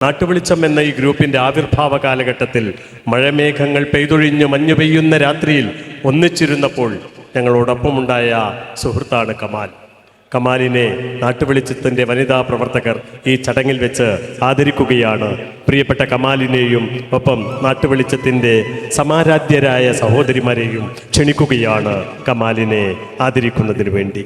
നാട്ടുവെളിച്ചം എന്ന ഈ ഗ്രൂപ്പിന്റെ ആവിർഭാവ കാലഘട്ടത്തിൽ മഴമേഘങ്ങൾ പെയ്തൊഴിഞ്ഞ് മഞ്ഞു പെയ്യുന്ന രാത്രിയിൽ ഒന്നിച്ചിരുന്നപ്പോൾ ഞങ്ങളോടൊപ്പമുണ്ടായ സുഹൃത്താണ് കമാൽ. കമാലിനെ നാട്ടുവെളിച്ചത്തിന്റെ വനിതാ പ്രവർത്തകർ ഈ ചടങ്ങിൽ വെച്ച് ആദരിക്കുകയാണ്. പ്രിയപ്പെട്ട കമാലിനെയും ഒപ്പം നാട്ടുവെളിച്ചത്തിന്റെ സമാരാധ്യരായ സഹോദരിമാരെയും ക്ഷണിക്കുകയാണ് കമാലിനെ ആദരിക്കുന്നതിന് വേണ്ടി.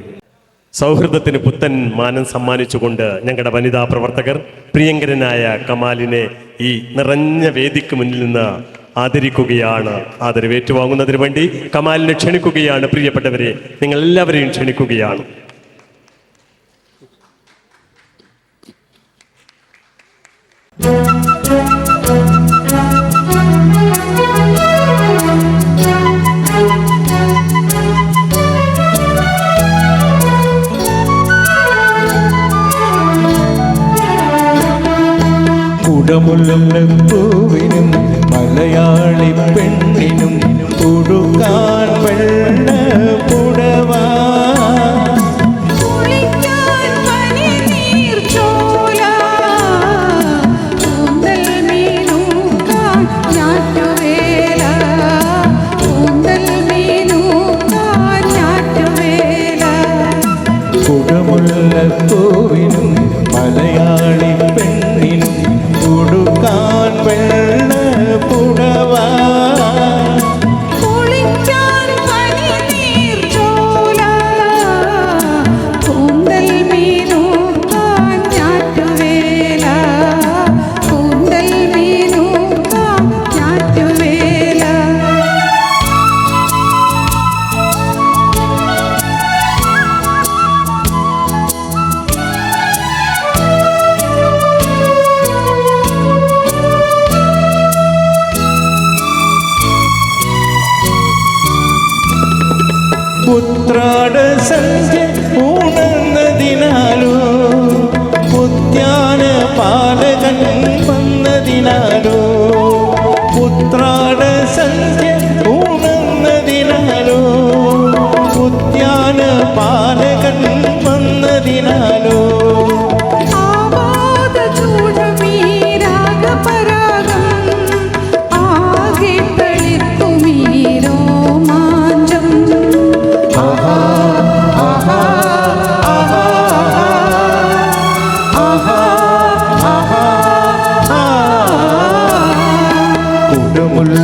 സൗഹൃദത്തിന് പുത്തൻ മാനം സമ്മാനിച്ചുകൊണ്ട് ഞങ്ങളുടെ വനിതാ പ്രവർത്തകർ പ്രിയങ്കരനായ കമാലിനെ ഈ നിറഞ്ഞ വേദിക്ക് മുന്നിൽ നിന്ന് ആദരിക്കുകയാണ്. ആദരവ് ഏറ്റുവാങ്ങുന്നതിന് വേണ്ടി കമാലിനെ ക്ഷണിക്കുകയാണ്. പ്രിയപ്പെട്ടവരെ നിങ്ങൾ എല്ലാവരെയും ക്ഷണിക്കുകയാണ്. കുടമുല്ലപ്പൂവിനും മലയാളി പെണ്ണിനും സന്ധ്യ ഉണർന്നതിനാലോ? ഉദ്യാന പാലകൻ വന്നതിനാലോ? പുത്രാട സന്ധ്യ കുടമുല്ലപ്പൂവിനും